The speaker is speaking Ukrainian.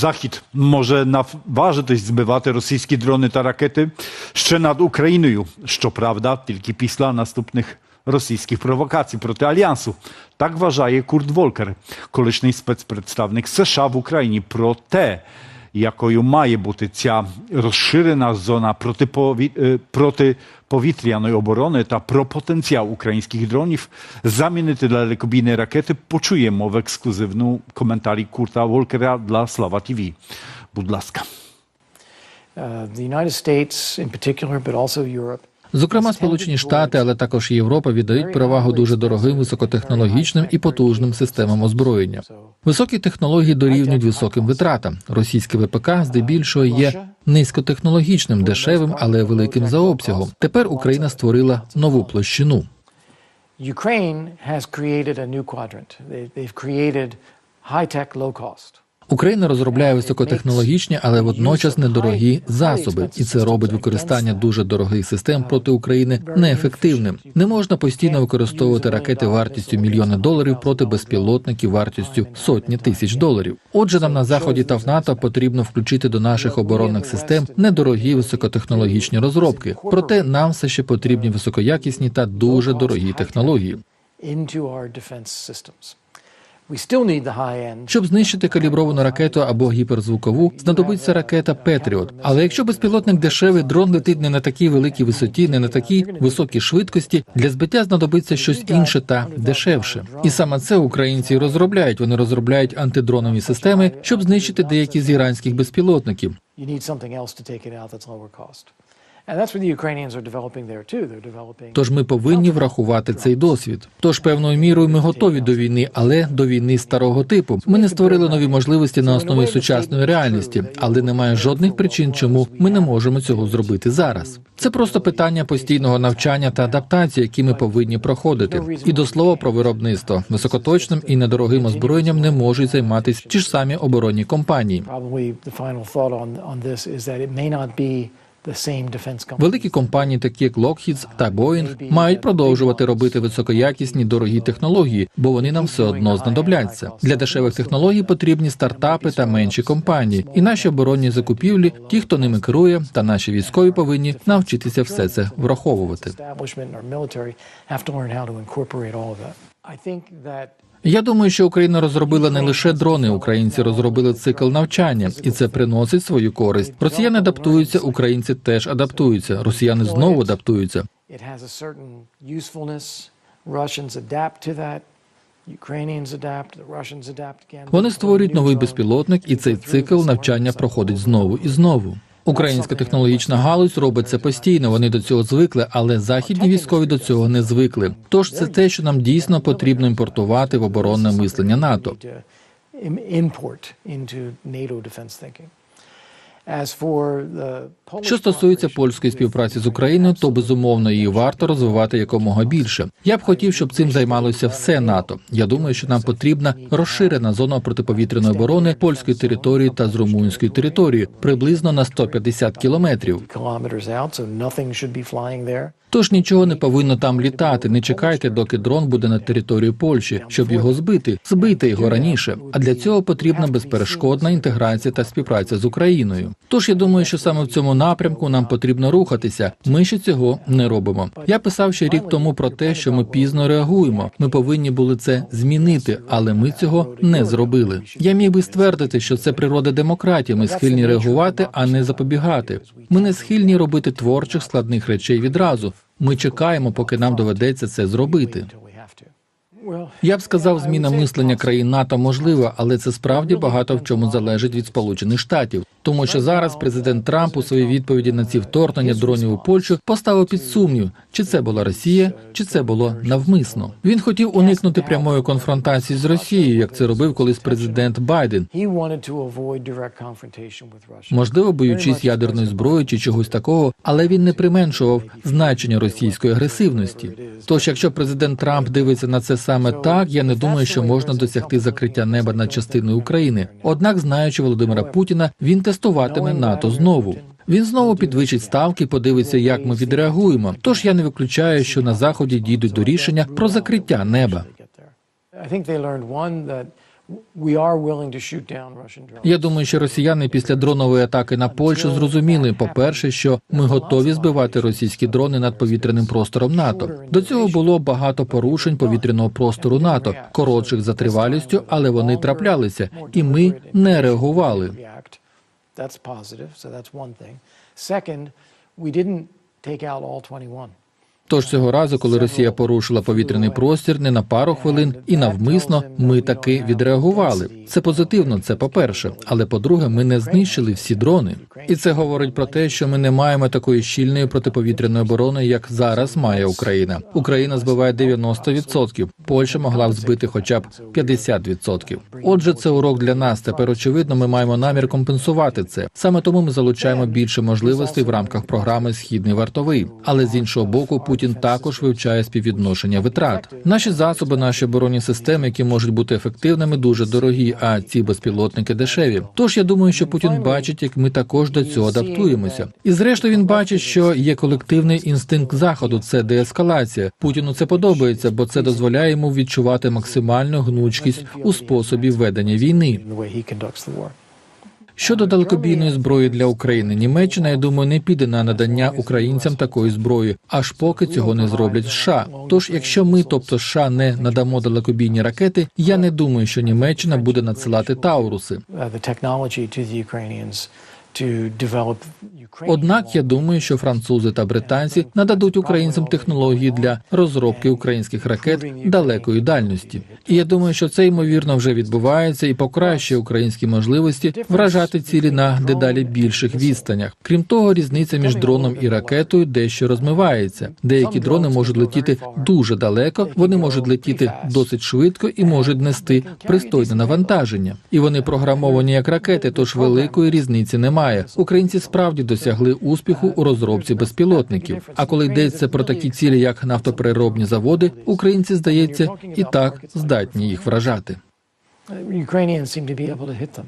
Захід може наважитись збивати російські дрони та ракети ще над Україною. Щоправда, тільки після наступних російських провокацій проти альянсу. Так вважає Курт Волкер, колишній спецпредставник США в Україні. Про те, якою має бути ця розширена зона протипові... е, протиповітряної оборони та про потенціал українських дронів замінити далекобійні ракети, почуємо в ексклюзивному коментарі Курта Волкера для Слава ТВ. Будь ласка. uh, the United States in particular, but also Europe. Зокрема, Сполучені Штати, але також Європа віддають перевагу дуже дорогим високотехнологічним і потужним системам озброєння. Високі технології дорівнюють високим витратам. Російське ВПК здебільшого є низькотехнологічним, дешевим, але великим за обсягом. Тепер Україна створила нову площину. Ukraine has created a new quadrant. They've created high tech, low cost. Україна розробляє високотехнологічні, але водночас недорогі засоби, і це робить використання дуже дорогих систем проти України неефективним. Не можна постійно використовувати ракети вартістю мільйони доларів проти безпілотників вартістю сотні тисяч доларів. Отже, нам на заході та в НАТО потрібно включити до наших оборонних систем недорогі високотехнологічні розробки. Проте нам все ще потрібні високоякісні та дуже дорогі технології. into systems. Щоб знищити калібровану ракету або гіперзвукову, знадобиться ракета Петріот. Але якщо безпілотник дешевий, дрон летить не на такій великій висоті, не на такій високій швидкості, для збиття знадобиться щось інше та дешевше. І саме це українці розробляють. Вони розробляють антидронові системи, щоб знищити деякі з іранських безпілотників. Тож ми повинні врахувати цей досвід. Тож певною мірою ми готові до війни, але до війни старого типу. Ми не створили нові можливості на основі сучасної реальності, але немає жодних причин, чому ми не можемо цього зробити зараз. Це просто питання постійного навчання та адаптації, які ми повинні проходити. І до слова про виробництво високоточним і недорогим озброєнням не можуть займатися ті ж самі оборонні компанії. Великі компанії, такі як Lockheed та Boeing, мають продовжувати робити високоякісні дорогі технології, бо вони нам все одно знадобляться. Для дешевих технологій потрібні стартапи та менші компанії. І наші оборонні закупівлі, ті, хто ними керує, та наші військові повинні навчитися все це враховувати. Я думаю, що Україна розробила не лише дрони, українці розробили цикл навчання, і це приносить свою користь. Росіяни адаптуються, українці теж адаптуються. Росіяни знову адаптуються. Вони створюють новий безпілотник, і цей цикл навчання проходить знову і знову. Українська технологічна галузь робить це постійно. Вони до цього звикли, але західні військові до цього не звикли. Тож це те, що нам дійсно потрібно імпортувати в оборонне мислення НАТО. Що стосується польської співпраці з Україною, то безумовно її варто розвивати якомога більше. Я б хотів, щоб цим займалося все НАТО. Я думаю, що нам потрібна розширена зона протиповітряної оборони польської території та з румунської території приблизно на 150 кілометрів. Тож нічого не повинно там літати. Не чекайте, доки дрон буде на території Польщі, щоб його збити. Збити його раніше. А для цього потрібна безперешкодна інтеграція та співпраця з Україною. Тож я думаю, що саме в цьому напрямку нам потрібно рухатися. Ми ще цього не робимо. Я писав ще рік тому про те, що ми пізно реагуємо. Ми повинні були це змінити, але ми цього не зробили. Я міг би ствердити, що це природа демократії. Ми схильні реагувати, а не запобігати. Ми не схильні робити творчих складних речей відразу. Ми чекаємо, поки нам доведеться це зробити. Until we have to. Well, Я б сказав, зміна мислення країн НАТО можлива, але це справді багато в чому залежить від Сполучених Штатів, тому що зараз президент Трамп у своїй відповіді на ці вторгнення дронів у Польщу поставив під сумнів, чи це була Росія, чи це було навмисно. Він хотів уникнути прямої конфронтації з Росією, як це робив колись президент Байден. Можливо, боючись ядерної зброї чи чогось такого, але він не применшував значення російської агресивності. Тож, якщо президент Трамп дивиться на це саме так, я не думаю, що можна досягти закриття неба над частиною України. Однак, знаючи Володимира Путіна, він тестуватиме НАТО знову. Він знову підвищить ставки, подивиться, як ми відреагуємо. Тож я не виключаю, що на заході дійдуть до рішення про закриття неба. Я думаю, що росіяни після дронової атаки на Польщу зрозуміли, по-перше, що ми готові збивати російські дрони над повітряним простором НАТО. До цього було багато порушень повітряного простору НАТО, коротших за тривалістю, але вони траплялися, і ми не реагували. That's positive, so that's one thing. Second, we didn't take out all 21. Тож цього разу, коли Росія порушила повітряний простір не на пару хвилин і навмисно, ми таки відреагували. Це позитивно, це по-перше. Але по-друге, ми не знищили всі дрони. І це говорить про те, що ми не маємо такої щільної протиповітряної оборони, як зараз має Україна. Україна збиває 90%, Польща могла б збити хоча б 50%. Отже, це урок для нас. Тепер очевидно, ми маємо намір компенсувати це. Саме тому ми залучаємо більше можливостей в рамках програми Східний вартовий. Але з іншого боку, Путін також вивчає співвідношення витрат. Наші засоби, наші оборонні системи, які можуть бути ефективними, дуже дорогі, а ці безпілотники дешеві. Тож я думаю, що Путін бачить, як ми також до цього адаптуємося. І зрештою він бачить, що є колективний інстинкт заходу. Це деескалація. Путіну це подобається, бо це дозволяє йому відчувати максимальну гнучкість у способі ведення війни. Щодо далекобійної зброї для України, Німеччина, я думаю, не піде на надання українцям такої зброї, аж поки цього не зроблять США. Тож, якщо ми, тобто США, не надамо далекобійні ракети, я не думаю, що Німеччина буде надсилати Тауруси. Однак я думаю, що французи та британці нададуть українцям технології для розробки українських ракет далекої дальності. І я думаю, що це ймовірно вже відбувається і покращує українські можливості вражати цілі на дедалі більших відстанях. Крім того, різниця між дроном і ракетою дещо розмивається. Деякі дрони можуть летіти дуже далеко, вони можуть летіти досить швидко і можуть нести пристойне навантаження. І вони програмовані як ракети, тож великої різниці немає. Українці справді досягли успіху у розробці безпілотників. А коли йдеться про такі цілі, як нафтопереробні заводи, українці, здається, і так здатні їх вражати. Ukrainians seem to be able to hit them.